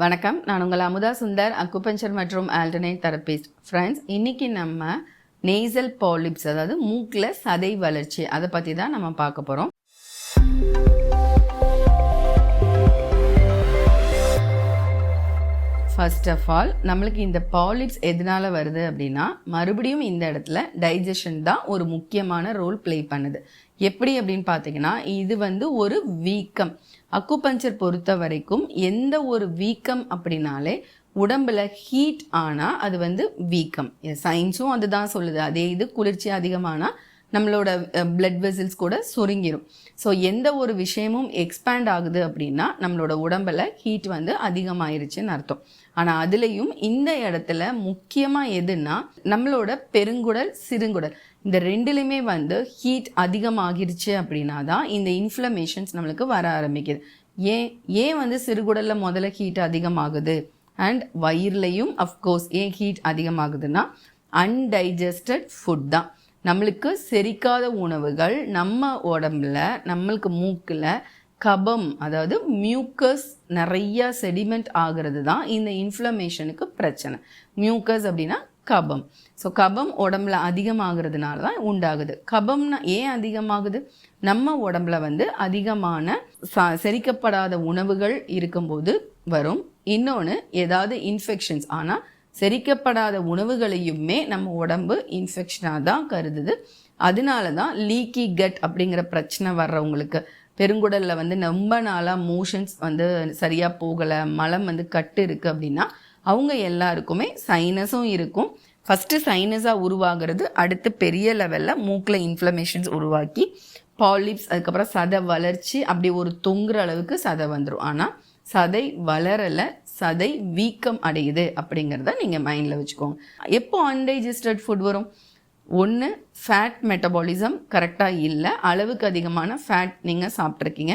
வணக்கம். நான் உங்கள் அமுதா சுந்தர் அக்குபஞ்சர் மற்றும் ஆல்டர்னேட் தெரபிஸ்ட் ஃப்ரெண்ட்ஸ் இன்னைக்கு நம்ம நேசல் பாலிப்ஸ் அதாவது மூக்கில் சதை வளர்ச்சி அதை பற்றி தான் நம்ம பார்க்க போகிறோம் ஃபர்ஸ்ட் ஆஃப் ஆல் நம்மளுக்கு இந்த பாலிப்ஸ் எதனால வருது அப்படின்னா மறுபடியும் இந்த இடத்துல டைஜஷன் தான் ஒரு முக்கியமான ரோல் ப்ளே பண்ணுது. எப்படி அப்படின்னு பார்த்தீங்கன்னா இது வந்து ஒரு வீக்கம். அக்குபஞ்சர் பொறுத்த வரைக்கும் எந்த ஒரு வீக்கம் அப்படின்னாலே உடம்புல ஹீட் ஆனால் அது வந்து வீக்கம். சயின்ஸும் அதுதான் சொல்லுது. அதே இது குளிர்ச்சி அதிகமானால் நம்மளோட பிளட் வெசல்ஸ் கூட சுருங்கிடும் ஸோ எந்த ஒரு விஷயமும் எக்ஸ்பேண்ட் ஆகுது அப்படின்னா நம்மளோட உடம்பில் ஹீட் வந்து அதிகமாயிருச்சுன்னு அர்த்தம். ஆனால் அதுலேயும் இந்த இடத்துல முக்கியமாக எதுன்னா நம்மளோட பெருங்குடல் சிறுங்குடல். இந்த ரெண்டுலையுமே வந்து ஹீட் அதிகமாகிருச்சு அப்படின்னா தான் இந்த இன்ஃப்ளமேஷன்ஸ் நம்மளுக்கு வர ஆரம்பிக்குது. ஏன் ஏன் வந்து சிறுகுடலில் முதல்ல ஹீட் அதிகமாகுது? அண்ட் வயிறுலையும் அஃப்கோர்ஸ் ஏன் ஹீட் அதிகமாகுதுன்னா அன்டைஜஸ்டட் ஃபுட் தான். நம்மளுக்கு செரிக்காத உணவுகள் நம்ம உடம்புல நம்மளுக்கு மூக்கில் கபம் அதாவது மியூக்கஸ் நிறைய செடிமெண்ட் ஆகிறது தான் இந்த இன்ஃப்ளமேஷனுக்கு பிரச்சனை. மியூக்கஸ் அப்படின்னா கபம். ஸோ கபம் உடம்புல அதிகமாகிறதுனால தான் உண்டாகுது. கபம்னா ஏன் அதிகமாகுது? நம்ம உடம்புல வந்து அதிகமான ச- செரிக்கப்படாத உணவுகள் இருக்கும்போது வரும். இன்னொன்று ஏதாவது இன்ஃபெக்ஷன்ஸ் ஆனால் செரிக்கப்படாத உணவுகளையுமே நம்ம உடம்பு இன்ஃபெக்ஷனாக தான் கருதுது. அதனால தான் லீக்கி கட் அப்படிங்கிற பிரச்சனை வர்றவங்களுக்கு பெருங்குடலில் வந்து ரொம்ப நாளாக மோஷன்ஸ் வந்து சரியாக போகலை மலம் வந்து கட்டு இருக்குது அப்படின்னா அவங்க எல்லாருக்குமே சைனஸும் இருக்கும். ஃபஸ்ட்டு சைனஸாக உருவாகிறது அடுத்து பெரிய லெவலில் மூக்கில் இன்ஃப்ளமேஷன்ஸ் உருவாக்கி பாலிப்ஸ் அதுக்கப்புறம் சதை வளர்ச்சி அப்படி ஒரு தொங்குற அளவுக்கு சதை வந்துடும் ஆனால் சதை வளரலை சதை வீக்கம் அடையுது அப்படிங்கிறத நீங்கள் மைண்டில் வச்சுக்கோங்க. எப்போ அன்டைஜஸ்டட் ஃபுட் வரும்? ஒன்று ஃபேட் மெட்டபாலிசம் கரெக்டாக இல்லை. அளவுக்கு அதிகமான ஃபேட் நீங்கள் சாப்பிட்ருக்கீங்க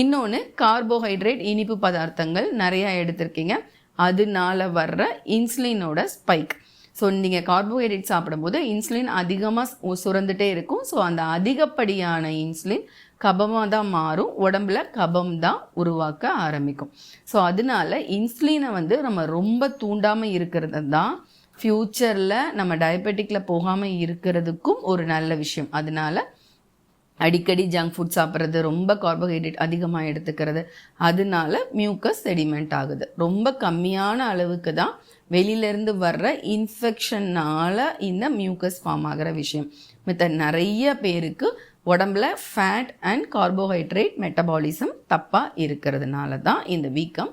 இன்னொன்று கார்போஹைட்ரேட் இனிப்பு பதார்த்தங்கள் நிறையா எடுத்திருக்கீங்க. அதனால வர்ற இன்சுலினோட ஸ்பைக் ஸோ நீங்கள் கார்போஹைட்ரேட் சாப்பிடும்போது இன்சுலின் அதிகமாக சுரந்துட்டே இருக்கும். ஸோ அந்த அதிகப்படியான இன்சுலின் கபமாக தான் மாறும் உடம்புல கபம் தான் உருவாக்க ஆரம்பிக்கும். ஸோ அதனால இன்சுலினை வந்து நம்ம ரொம்ப தூண்டாமல் இருக்கிறது தான் ஃப்யூச்சரில் நம்ம டயபெட்டிக்கில் போகாமல் இருக்கிறதுக்கும் ஒரு நல்ல விஷயம். அதனால அடிக்கடி ஜங்க் ஃபுட் சாப்பிட்றது ரொம்ப கார்போஹைட்ரேட் அதிகமாக எடுத்துக்கிறது அதனால மியூக்கஸ் செடிமெண்ட் ஆகுது. ரொம்ப கம்மியான அளவுக்கு தான் வெளியிலேருந்து வர்ற இன்ஃபெக்ஷனால் இந்த மியூக்கஸ் ஃபார்ம் ஆகிற விஷயம். மித்த நிறைய பேருக்கு உடம்புல ஃபேட் அண்ட் கார்போஹைட்ரேட் மெட்டபாலிசம் தப்பாக இருக்கிறதுனால தான் இந்த வீக்கம்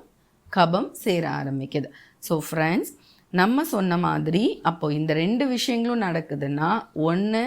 கபம் சேர ஆரம்பிக்குது. ஸோ ஃப்ரெண்ட்ஸ் நம்ம சொன்ன மாதிரி அப்போது இந்த ரெண்டு விஷயங்களும் நடக்குதுன்னா ஒன்று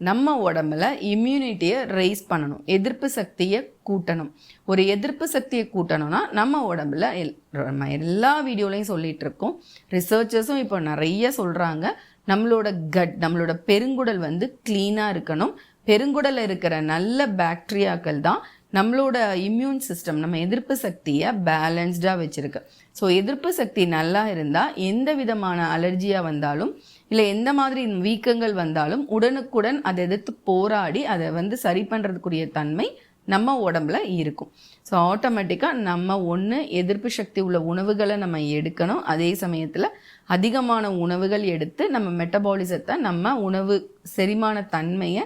நம்ம உடம்புல இம்யூனிட்டியை ரைஸ் பண்ணணும். எதிர்ப்பு சக்தியை கூட்டணும். ஒரு எதிர்ப்பு சக்தியை கூட்டணும்னா நம்ம உடம்புல எல் நம்ம எல்லா வீடியோலையும் சொல்லிகிட்டு இருக்கோம். ரிசர்ச்சர்ஸும் இப்போ நிறைய சொல்கிறாங்க நம்மளோட கட் நம்மளோட பெருங்குடல் வந்து க்ளீனாக இருக்கணும். பெருங்குடலில் இருக்கிற நல்ல பாக்டீரியாக்கள் தான் நம்மளோட இம்யூன் சிஸ்டம் நம்ம எதிர்ப்பு சக்தியை பேலன்ஸ்டாக வச்சுருக்கு. ஸோ எதிர்ப்பு சக்தி நல்லா இருந்தால் எந்த விதமான அலர்ஜியாக வந்தாலும் இல்லை எந்த மாதிரி வீக்கங்கள் வந்தாலும் உடனுக்குடன் அதை எதிர்த்து போராடி அதை வந்து சரி பண்ணுறதுக்குரிய தன்மை நம்ம உடம்புல இருக்கும். ஸோ ஆட்டோமேட்டிக்காக நம்ம ஒன்று எதிர்ப்பு சக்தி உள்ள உணவுகளை நம்ம எடுக்கணும். அதே சமயத்தில் அதிகமான உணவுகள் எடுத்து நம்ம மெட்டபாலிசத்தை நம்ம உணவு செரிமான தன்மையை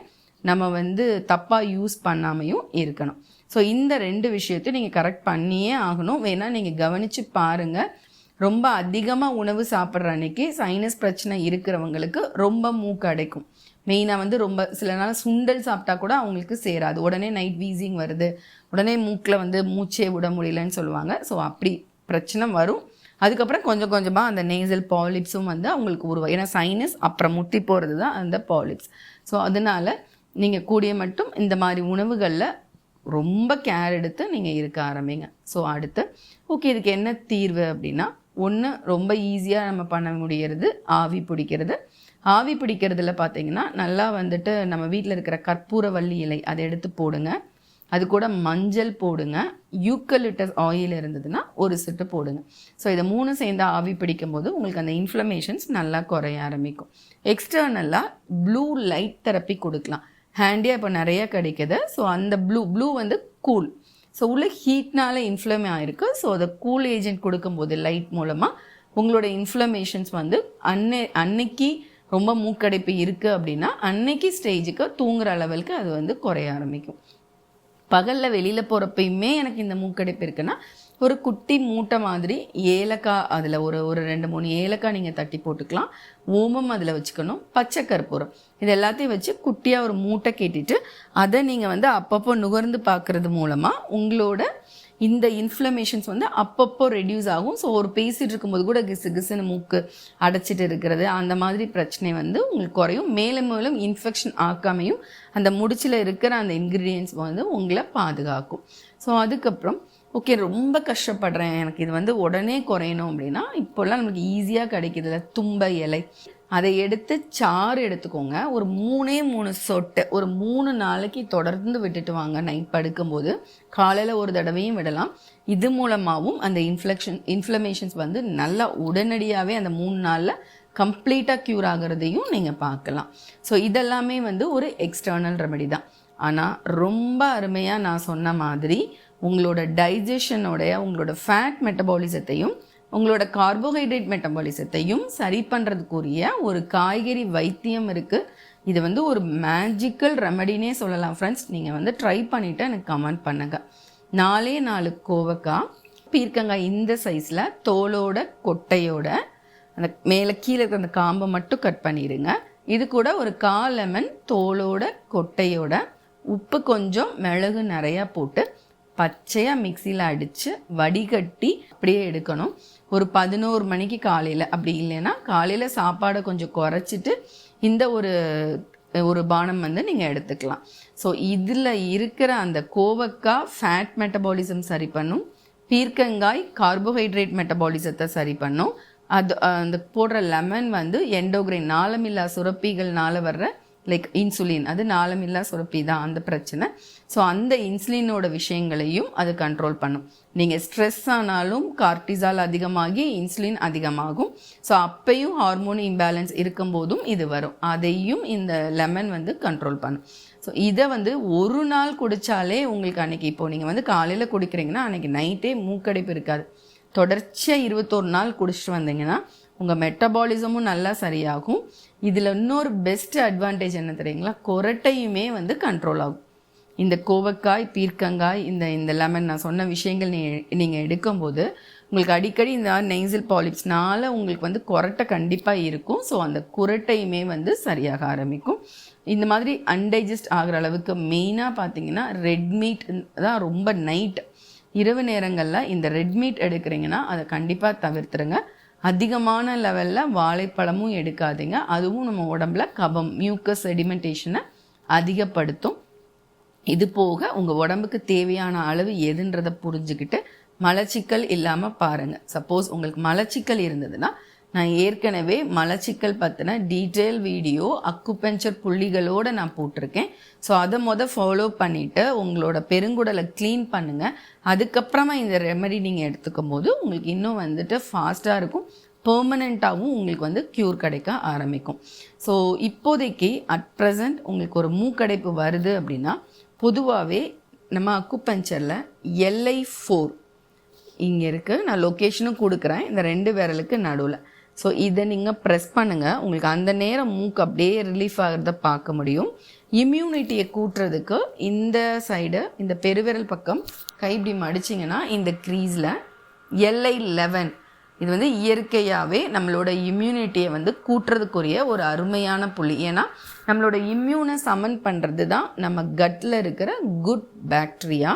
நம்ம வந்து தப்பாக யூஸ் பண்ணாமையும் இருக்கணும். ஸோ இந்த ரெண்டு விஷயத்தையும் நீங்கள் கரெக்ட் பண்ணியே ஆகணும். வேணால் நீங்கள் கவனித்து பாருங்கள் ரொம்ப அதிகமாக உணவு சாப்பிட்ற அன்னைக்கு சைனஸ் பிரச்சனை இருக்கிறவங்களுக்கு ரொம்ப மூக்கு அடைக்கும். மெயினாக வந்து ரொம்ப சில நாள் சுண்டல் சாப்பிட்டா கூட அவங்களுக்கு சேராது. உடனே நைட் வீசிங் வருது. உடனே மூக்கில் வந்து மூச்சே விட முடியலன்னு சொல்லுவாங்க. ஸோ அப்படி பிரச்சனை வரும். அதுக்கப்புறம் கொஞ்சம் கொஞ்சமாக அந்த நேசல் பாலிப்ஸும் வந்து அவங்களுக்கு உருவாகும். ஏன்னா சைனஸ் அப்புறம் முட்டி போகிறது தான் அந்த பாலிப்ஸ் ஸோ அதனால நீங்கள் கூடிய மட்டும் இந்த மாதிரி உணவுகளில் ரொம்ப கேர் எடுத்து நீங்கள் இருக்க ஆரம்பிங்க. ஸோ அடுத்து ஓகே இதுக்கு என்ன தீர்வு அப்படின்னா ஒன்று ரொம்ப ஈஸியாக நம்ம பண்ண முடிகிறது ஆவி பிடிக்கிறது. ஆவி பிடிக்கிறதுல பார்த்தீங்கன்னா நல்லா வந்துட்டு நம்ம வீட்டில் இருக்கிற கற்பூரவள்ளி இலை அதை எடுத்து போடுங்க. அது கூட மஞ்சள் போடுங்க. யூக்கலிட்டஸ் ஆயில் இருந்ததுன்னா ஒரு சிட்டு போடுங்க. ஸோ இதை மூணு சேர்ந்து ஆவி பிடிக்கும் போது உங்களுக்கு அந்த இன்ஃப்ளமேஷன்ஸ் நல்லா குறைய ஆரம்பிக்கும். எக்ஸ்டர்னலாக ப்ளூ லைட் தெரப்பி கொடுக்கலாம். ஹேண்டியாக இப்போ நிறைய கிடைக்குது. ஸோ அந்த ப்ளூ ப்ளூ வந்து கூல் ஸோ உள்ள ஹீட்னால இன்ஃப்ளமே ஆயிருக்கு. ஸோ அதை கூல் ஏஜென்ட் கொடுக்கும்போது லைட் மூலமாக உங்களோட இன்ஃப்ளமேஷன்ஸ் வந்து அன்னை அன்னைக்கு ரொம்ப மூக்கடைப்பு இருக்குது அப்படின்னா அன்னைக்கு ஸ்டேஜுக்கு தூங்குற அளவுக்கு அது வந்து குறைய ஆரம்பிக்கும். பகலில் வெளியில் போகிறப்பயுமே எனக்கு இந்த மூக்கடைப்பு இருக்குன்னா ஒரு குட்டி மூட்டை மாதிரி ஏலக்காய் அதில் ஒரு ஒரு ரெண்டு மூணு ஏலக்காய் நீங்கள் தட்டி போட்டுக்கலாம். ஓமம் அதில் வச்சுக்கணும். பச்சை கற்பூரம். இது எல்லாத்தையும் வச்சு குட்டியாக ஒரு மூட்டை கேட்டுட்டு அதை நீங்கள் வந்து அப்பப்போ நுகர்ந்து பார்க்குறது மூலமாக உங்களோட இந்த இன்ஃப்ளமேஷன்ஸ் வந்து அப்பப்போ ரெடியூஸ் ஆகும். ஸோ ஒரு பேசிகிட்டு இருக்கும்போது கூட கிசு கிசுன்னு மூக்கு அடைச்சிட்டு இருக்கிறது அந்த மாதிரி பிரச்சனை வந்து உங்களுக்கு குறையும். மேலும் மேலும் இன்ஃபெக்ஷன் ஆக்காமையும் அந்த முடிச்சில் இருக்கிற அந்த இன்க்ரீடியன்ஸ் வந்து உங்களை பாதுகாக்கும். ஸோ அதுக்கப்புறம் ஓகே ரொம்ப கஷ்டப்படுறேன். எனக்கு இது வந்து உடனே குறையணும் அப்படின்னா இப்போல்லாம் நமக்கு ஈஸியாக கிடைக்குதுல தும்ப இலை. அதை எடுத்து சாறு எடுத்துக்கோங்க. ஒரு மூணே மூணு சொட்டு ஒரு மூணு நாளைக்கு தொடர்ந்து விட்டுட்டு வாங்க. நைட் படுக்கும்போது காலையில் ஒரு தடவையும் விடலாம். இது மூலமாகவும் அந்த இன்ஃப்ளெக்ஷன் இன்ஃப்ளமேஷன்ஸ் வந்து நல்லா உடனடியாகவே அந்த மூணு நாளில் கம்ப்ளீட்டாக க்யூர் ஆகிறதையும் நீங்கள் பார்க்கலாம். ஸோ இதெல்லாமே வந்து ஒரு எக்ஸ்டர்னல் ரெமெடி தான். ஆனால் ரொம்ப அருமையாக நான் சொன்ன மாதிரி உங்களோட டைஜஷனோடைய உங்களோட ஃபேட் மெட்டபாலிசத்தையும் உங்களோட கார்போஹைட்ரேட் மெட்டபாலிசத்தையும் சரி பண்ணுறதுக்குரிய ஒரு காய்கறி வைத்தியம் இருக்குது இது வந்து ஒரு மேஜிக்கல் ரெமடினே சொல்லலாம் ஃப்ரெண்ட்ஸ் நீங்கள் வந்து ட்ரை பண்ணிவிட்டு எனக்கு கமெண்ட் பண்ணுங்கள் நாலே நாலு கோவக்காய் பீர்க்கங்காய் இந்த சைஸில் தோலோட கொட்டையோட அந்த மேலே கீழே இருக்கிற அந்த காம்பை மட்டும் கட் பண்ணிடுங்க. இது கூட ஒரு கால் லெமன் தோலோட கொட்டையோட உப்பு கொஞ்சம் மிளகு நிறையா போட்டு பச்சையாக மிக்சியில் அடித்து வடிகட்டி அப்படியே எடுக்கணும். ஒரு பதினோரு மணிக்கு காலையில் அப்படி இல்லைன்னா காலையில் சாப்பாடை கொஞ்சம் குறைச்சிட்டு இந்த ஒரு ஒரு பானம் வந்து நீங்கள் எடுத்துக்கலாம். ஸோ இதில் இருக்கிற அந்த கோவக்காய் ஃபேட் மெட்டபாலிசம் சரி பண்ணும். பீர்க்கங்காய் கார்போஹைட்ரேட் மெட்டபாலிசத்தை சரி பண்ணும். அது அந்த போடுற லெமன் வந்து எண்டோகிரைன் நாளமில்லா சுரப்பிகள்னால வர்ற லைக் இன்சுலின் அது நாளமில்லா சுரப்பி தான் அந்த பிரச்சனை. ஸோ அந்த இன்சுலினோட விஷயங்களையும் அது கண்ட்ரோல் பண்ணும். நீங்கள் ஸ்ட்ரெஸ் ஆனாலும் கார்டிசால் அதிகமாகி இன்சுலின் அதிகமாகும். ஸோ அப்பையும் ஹார்மோன் இம்பேலன்ஸ் இருக்கும்போதும் இது வரும். அதையும் இந்த லெமன் வந்து கண்ட்ரோல் பண்ணும். ஸோ இதை வந்து ஒரு நாள் குடித்தாலே உங்களுக்கு அன்றைக்கி இப்போ நீங்கள் வந்து காலையில் குடிக்கிறீங்கன்னா அன்றைக்கி நைட்டே மூக்கடைப்பு இருக்காது. தொடர்ச்சியாக இருபத்தோரு நாள் குடிச்சிட்டு வந்தீங்கன்னா உங்கள் மெட்டபாலிசமும் நல்லா சரியாகும். இதில் இன்னொரு பெஸ்ட் அட்வான்டேஜ் என்ன தெரியுங்களா? கொரட்டையுமே வந்து கண்ட்ரோல் ஆகும். இந்த கோவக்காய் பீர்க்கங்காய் இந்த இந்த லெமன் நான் சொன்ன விஷயங்கள் நீ நீங்கள் எடுக்கும்போது உங்களுக்கு அடிக்கடி இந்த நெய்சில் பாலிப்ஸ்னால உங்களுக்கு வந்து கொரட்டை கண்டிப்பாக இருக்கும். ஸோ அந்த குரட்டையுமே வந்து சரியாக ஆரம்பிக்கும். இந்த மாதிரி அன்டைஜஸ்ட் ஆகிற அளவுக்கு மெயினாக பார்த்தீங்கன்னா ரெட் மீட் தான் ரொம்ப நைட் இரவு நேரங்களில் இந்த ரெட் மீட் எடுக்கிறீங்கன்னா அதை கண்டிப்பாக தவிர்த்துருங்க. அதிகமான லெவலில் வாழைப்பழமும் எடுக்காதீங்க. அதுவும் நம்ம உடம்புல கபம் மியூக்கஸ் செடிமெண்டேஷனை அதிகப்படுத்தும். இது போக உங்கள் உடம்புக்கு தேவையான அளவு எதுன்றதை புரிஞ்சுக்கிட்டு மலச்சிக்கல் இல்லாமல் பாருங்கள் சப்போஸ் உங்களுக்கு மலச்சிக்கல் இருந்ததுன்னா நான் ஏற்கனவே மலச்சிக்கல் பற்றின டீட்டெயில் வீடியோ அக்குபெஞ்சர் புள்ளிகளோடு நான் போட்டிருக்கேன். ஸோ அதை மொதல் ஃபாலோ பண்ணிவிட்டு உங்களோட பெருங்குடலை க்ளீன் பண்ணுங்கள் அதுக்கப்புறமா இந்த ரெமெடி நீங்கள் எடுத்துக்கும் போது உங்களுக்கு இன்னும் வந்துட்டு ஃபாஸ்ட்டாக இருக்கும். பெர்மனண்ட்டாகவும் உங்களுக்கு வந்து க்யூர் கிடைக்க ஆரம்பிக்கும். ஸோ இப்போதைக்கு அட் ப்ரெசண்ட் உங்களுக்கு ஒரு மூக்கடைப்பு வருது அப்படின்னா பொதுவாகவே நம்ம அக்குபெஞ்சரில் எல்ஐ ஃபோர் இங்கே இருக்குது நான் லொக்கேஷனும் கொடுக்குறேன். இந்த ரெண்டு விரலுக்கு நடுவில். ஸோ இதை நீங்கள் ப்ரெஸ் பண்ணுங்கள் உங்களுக்கு அந்த நேரம் மூக்கு அப்படியே ரிலீஃப் ஆகிறத பார்க்க முடியும். இம்யூனிட்டியை கூட்டுறதுக்கு இந்த சைடு இந்த பெருவிரல் பக்கம் கை இப்படி மடிச்சிங்கன்னா இந்த க்ரீஸில் எல்ஐ லெவன் இது வந்து இயற்கையாகவே நம்மளோட இம்யூனிட்டியை வந்து கூட்டுறதுக்குரிய ஒரு அருமையான புள்ளி. ஏன்னா நம்மளோட இம்யூனை சமன் பண்ணுறது தான் நம்ம கட்டில் இருக்கிற குட் பாக்டீரியா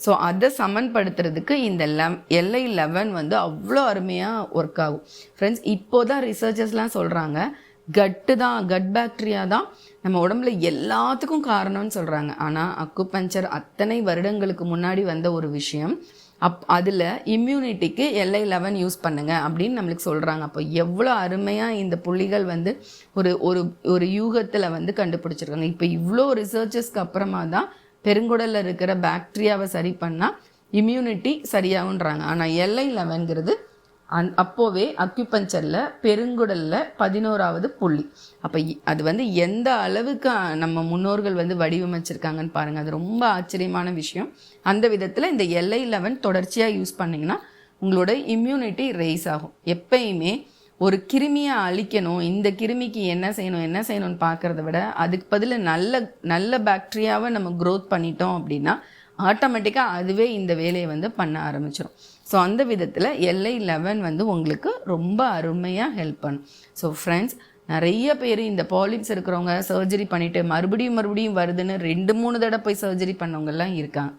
ஸோ அதை சமன்படுத்துறதுக்கு இந்த லெம் எல்ஐ லெவன் வந்து அவ்வளோ அருமையாக ஒர்க் ஆகும். ஃப்ரெண்ட்ஸ் இப்போ தான் ரிசர்ச்சர்ஸ்லாம் சொல்கிறாங்க கட்டு தான் கட் பாக்டீரியா தான் நம்ம உடம்புல எல்லாத்துக்கும் காரணம்னு சொல்கிறாங்க ஆனால் அக்குபஞ்சர் அத்தனை வருடங்களுக்கு முன்னாடி வந்த ஒரு விஷயம் அப் அதில் இம்யூனிட்டிக்கு எல்ஐ லெவன் யூஸ் பண்ணுங்க அப்படின்னு நம்மளுக்கு சொல்கிறாங்க அப்போ எவ்வளோ அருமையாக இந்த புள்ளிகள் வந்து ஒரு ஒரு ஒரு யூகத்தில் வந்து கண்டுபிடிச்சிருக்காங்க. இப்போ இவ்வளோ ரிசர்ச்சஸ்க்கு அப்புறமா தான் பெருங்குடலில் இருக்கிற பாக்டீரியாவை சரி பண்ணால் இம்யூனிட்டி சரியாகுன்றாங்க ஆனால் எல்ஐ லெவன்கிறது அந் அப்போவே அக்யூபஞ்சரில் பெருங்குடலில் பதினோராவது புள்ளி. அப்போ அது வந்து எந்த அளவுக்கு நம்ம முன்னோர்கள் வந்து வடிவமைச்சிருக்காங்கன்னு பாருங்கள் அது ரொம்ப ஆச்சரியமான விஷயம். அந்த விதத்தில் இந்த எல்ஐ லெவன் தொடர்ச்சியாக யூஸ் பண்ணிங்கன்னா உங்களோட இம்யூனிட்டி ரைஸ் ஆகும். எப்பயுமே ஒரு கிருமியை அழிக்கணும் இந்த கிருமிக்கு என்ன செய்யணும் என்ன செய்யணும்னு பார்க்கறத விட அதுக்கு பதில் நல்ல நல்ல பாக்டீரியாவை நம்ம க்ரோத் பண்ணிட்டோம் அப்படின்னா ஆட்டோமேட்டிக்காக அதுவே இந்த வேலையை வந்து பண்ண ஆரம்பிச்சிடும் ஸோ அந்த விதத்தில் எல்ஐ லெவன் வந்து உங்களுக்கு ரொம்ப அருமையாக ஹெல்ப் பண்ணும். ஸோ ஃப்ரெண்ட்ஸ் நிறைய பேர் இந்த பாலிப்ஸ் இருக்கிறவங்க சர்ஜரி பண்ணிவிட்டு மறுபடியும் மறுபடியும் வருதுன்னு ரெண்டு மூணு தடவை போய் சர்ஜரி பண்ணவங்கெல்லாம் இருக்காங்க.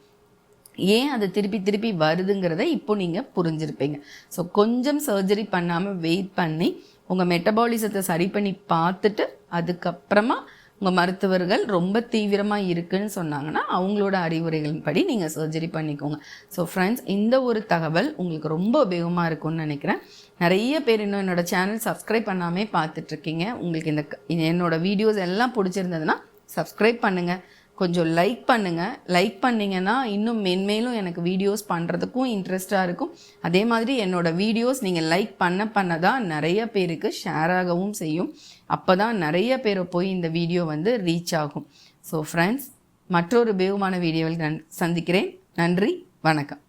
ஏன் அது திருப்பி திருப்பி வருதுங்கிறத இப்போ நீங்கள் புரிஞ்சிருப்பீங்க. ஸோ கொஞ்சம் சர்ஜரி பண்ணாமல் வெயிட் பண்ணி உங்கள் மெட்டபாலிசத்தை சரி பண்ணி பார்த்துட்டு அதுக்கப்புறமா உங்கள் மருத்துவர்கள் ரொம்ப தீவிரமாக இருக்குன்னு சொன்னாங்கன்னா அவங்களோட அறிவுரைகளின் படி நீங்கள் சர்ஜரி பண்ணிக்கோங்க. ஸோ ஃப்ரெண்ட்ஸ் இந்த ஒரு தகவல் உங்களுக்கு ரொம்ப உபயோகமாக இருக்கும்னு நினைக்கிறேன். நிறைய பேர் இன்னும் என்னோட சேனல் சப்ஸ்கிரைப் பண்ணாமே பார்த்துட்ருக்கீங்க உங்களுக்கு இந்த என்னோடய என்னோட வீடியோஸ் எல்லாம் பிடிச்சிருந்ததுன்னா சப்ஸ்கிரைப் பண்ணுங்கள் கொஞ்சம் லைக் பண்ணுங்கள் லைக் பண்ணிங்கன்னா இன்னும் மென்மேலும் எனக்கு வீடியோஸ் பண்ணுறதுக்கும் இன்ட்ரெஸ்டாக இருக்கும். அதே மாதிரி என்னோட வீடியோஸ் நீங்கள் லைக் பண்ண பண்ண தான் நிறைய பேருக்கு ஷேர் ஆகவும் செய்யும். அப்போ தான் நிறைய பேரை போய் இந்த வீடியோ வந்து ரீச் ஆகும். ஸோ ஃப்ரெண்ட்ஸ் மற்றொரு உபயோகமான வீடியோவில் நான் சந்திக்கிறேன். நன்றி வணக்கம்.